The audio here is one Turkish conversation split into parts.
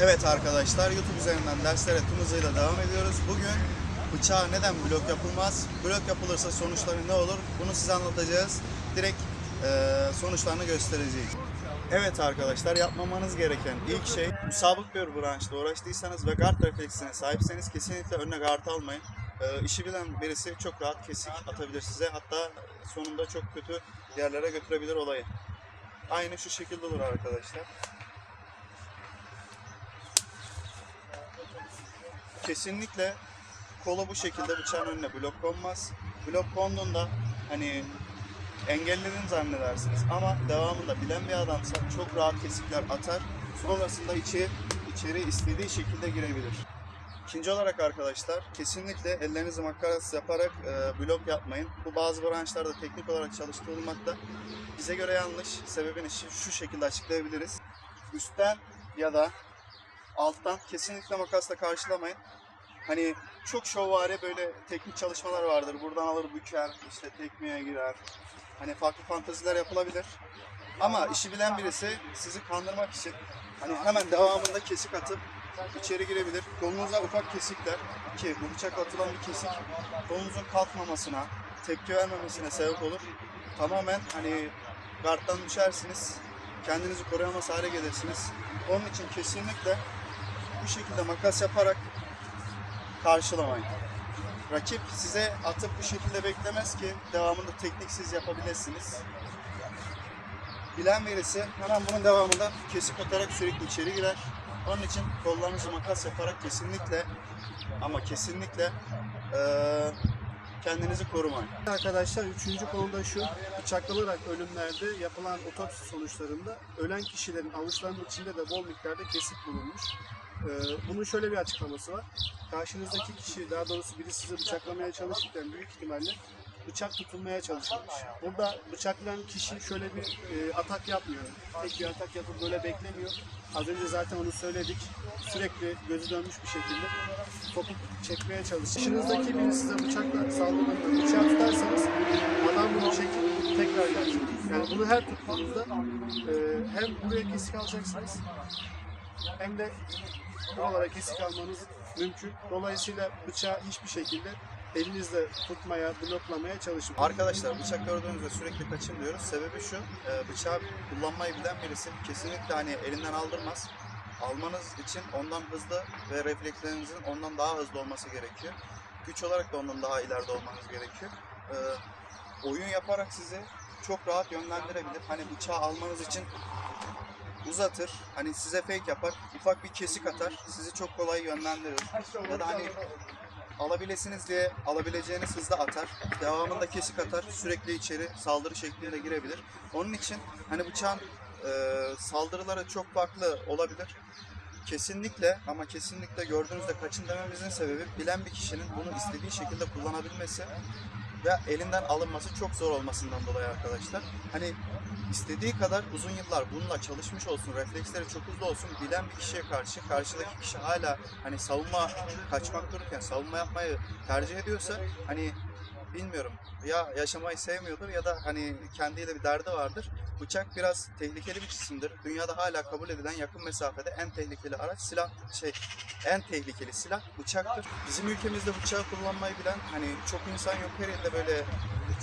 Evet arkadaşlar YouTube üzerinden derslere tüm hızıyla devam ediyoruz. Bugün bıçağa neden blok yapılmaz? Blok yapılırsa sonuçları ne olur? Bunu size anlatacağız. Direkt eee, sonuçlarını göstereceğiz. Evet arkadaşlar yapmamanız gereken ilk şey sabık bir branşla uğraştıysanız ve guard refleksine sahipseniz kesinlikle önüne guard almayın. Eee işi bilen birisi çok rahat kesik atabilir size. Hatta sonunda çok kötü yerlere götürebilir olayı. Aynı şu şekilde olur arkadaşlar. Kesinlikle kola bu şekilde bıçağın önüne blok konmaz. Blok konduğunda hani engelledin zannedersiniz ama devamında bilen bir adamsa çok rahat kesikler atar. Sonrasında içi, içeri istediği şekilde girebilir. İkinci olarak arkadaşlar kesinlikle ellerinizi makaras yaparak e, blok yapmayın. Bu bazı branşlarda teknik olarak çalıştırılmakta. Bize göre yanlış. Sebebini şu şekilde açıklayabiliriz. Üstten ya da alttan kesinlikle makasla karşılamayın. Hani çok şovvari böyle teknik çalışmalar vardır. Buradan alır büker, işte tekmeye girer. Hani farklı fanteziler yapılabilir. Ama işi bilen birisi sizi kandırmak için hani hemen devamında kesik atıp içeri girebilir. Kolunuza ufak kesikler ki bu bıçak atılan bir kesik kolunuzun kalkmamasına, tepki vermemesine sebep olur. Tamamen hani garddan düşersiniz. Kendinizi koruyamaz hale gelirsiniz. Onun için kesinlikle bu şekilde makas yaparak karşılamayın. Rakip size atıp bu şekilde beklemez ki devamında teknik siz yapabilirsiniz. Bilen birisi hemen bunun devamında kesik atarak sürekli içeri girer. Onun için kollarınızı makas yaparak kesinlikle ama kesinlikle eee, kendinizi korumayın. Arkadaşlar üçüncü konuda şu, bıçaklanarak ölümlerde yapılan otopsi sonuçlarında ölen kişilerin avuçlarının içinde de bol miktarda kesik bulunmuş. Ee, bunun şöyle bir açıklaması var. Karşınızdaki kişi, daha doğrusu biri sizi bıçaklamaya çalışırken büyük ihtimalle bıçak tutulmaya çalışılmış. Burada bıçaklayan kişi şöyle bir e, atak yapmıyor. Tek bir atak yapıp böyle beklemiyor. Az önce zaten onu söyledik. Sürekli gözü dönmüş bir şekilde topup çekmeye çalışıyor. Karşınızdaki biri size bıçakla saldırdığında bıçağı tutarsanız adam bunu çekip tekrar gelecek. Yani bunu her tuttuğunuzda e, hem buraya kesik alacaksınız hem de buralara kesik almanız mümkün. Dolayısıyla bıçağı hiçbir şekilde elinizle tutmaya, bloklamaya çalışmayın. Arkadaşlar bıçak gördüğünüzde sürekli kaçın diyoruz. Sebebi şu, e, bıçağı kullanmayı bilen birisi kesinlikle hani elinden aldırmaz. Almanız için ondan hızlı ve reflekslerinizin ondan daha hızlı olması gerekiyor. Güç olarak da ondan daha ileride olmanız gerekiyor. E, oyun yaparak sizi çok rahat yönlendirebilir. Hani bıçağı almanız için uzatır. Hani size fake yapar. Ufak bir kesik atar. Sizi çok kolay yönlendirir. Ya da hani alabilirsiniz diye alabileceğiniz hızda atar. Devamında kesik atar. Sürekli içeri saldırı şeklinde girebilir. Onun için hani bıçağın e, saldırıları çok farklı olabilir. Kesinlikle ama kesinlikle gördüğünüzde kaçın dememizin sebebi bilen bir kişinin bunu istediği şekilde kullanabilmesi ve elinden alınması çok zor olmasından dolayı arkadaşlar. Hani istediği kadar uzun yıllar bununla çalışmış olsun, refleksleri çok hızlı olsun, bilen bir kişiye karşı, karşıdaki kişi hala hani savunma kaçmak dururken savunma yapmayı tercih ediyorsa hani bilmiyorum ya yaşamayı sevmiyordur ya da hani kendiyle bir derdi vardır. Bıçak biraz tehlikeli bir cisimdir. Dünyada hala kabul edilen yakın mesafede en tehlikeli araç silah şey en tehlikeli silah bıçaktır. Bizim ülkemizde bıçağı kullanmayı bilen hani çok insan yok her yerde böyle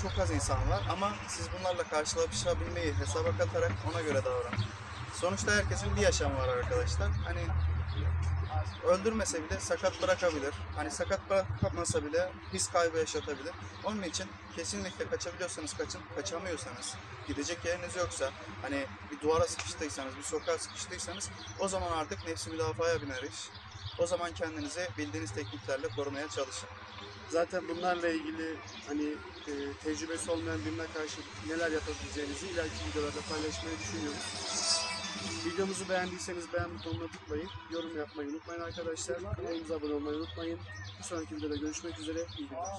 çok az insan var ama siz bunlarla karşılaşabilmeyi hesaba katarak ona göre davranın. Sonuçta herkesin bir yaşamı var arkadaşlar. Hani öldürmese bile sakat bırakabilir. Hani sakat bırakmasa bile his kaybı yaşatabilir. Onun için kesinlikle kaçabiliyorsanız kaçın, kaçamıyorsanız, gidecek yeriniz yoksa, hani bir duvara sıkıştıysanız, bir sokağa sıkıştıysanız o zaman artık nefsi müdafaya biner iş. O zaman kendinizi bildiğiniz tekniklerle korumaya çalışın. Zaten bunlarla ilgili hani e, tecrübesi olmayan birine karşı neler yapabileceğinizi ileriki videolarda paylaşmayı düşünüyoruz. Videomuzu beğendiyseniz beğen butonuna tıklayın, yorum yapmayı unutmayın arkadaşlar. Kanalımıza abone olmayı unutmayın. Bir sonraki videoda görüşmek üzere. İyi günler.